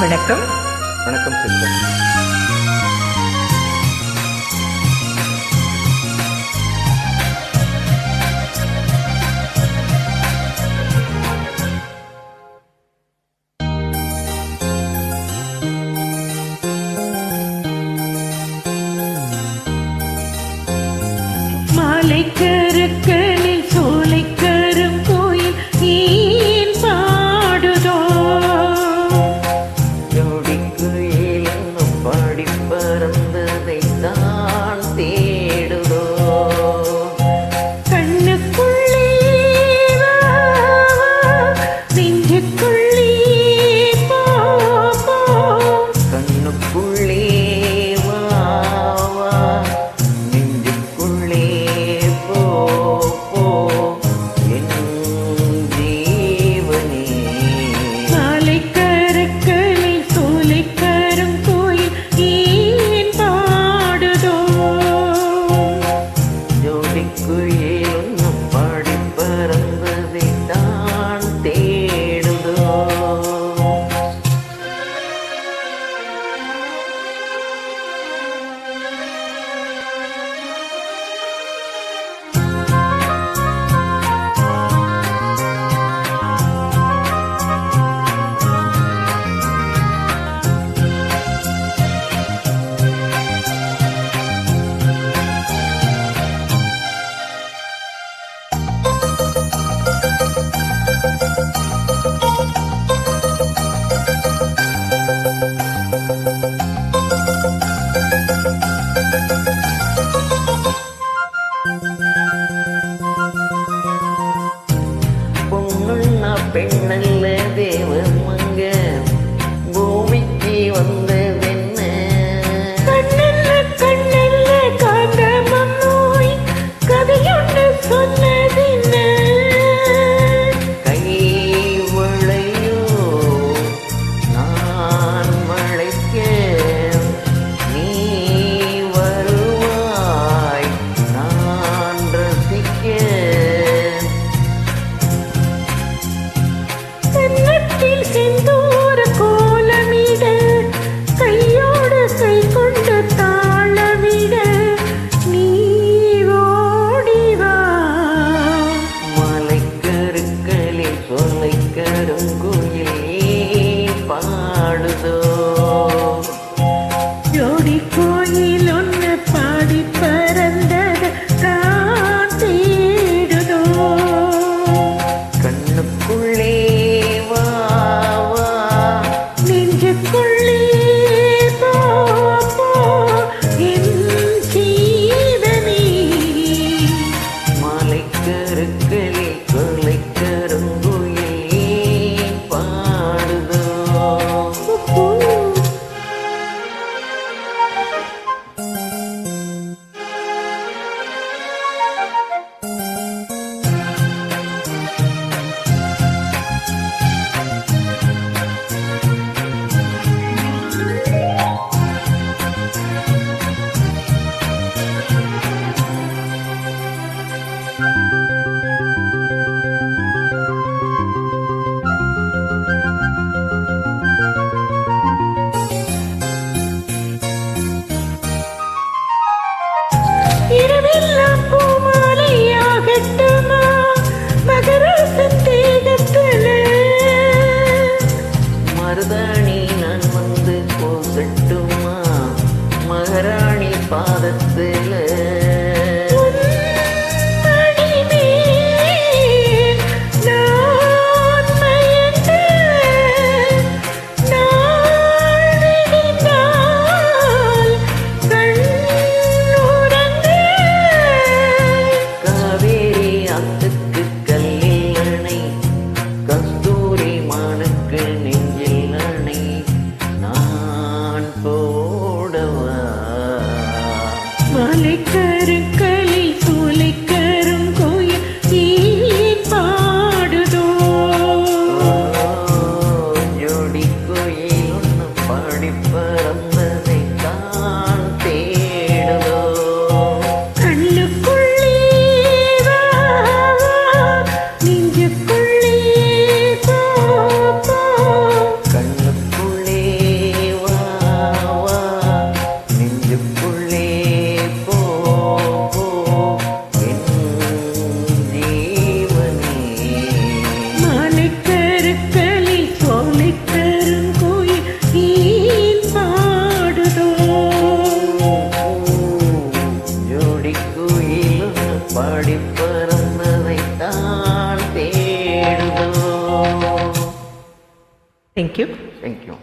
வணக்கம். வணக்கம் சிஸ்டர் மாலைக்கருக்களில் சோலைக்கரும் Música பாடி பறந்ததைத்தான் தேடுதோ தேங்க்யூ தேங்க்யூ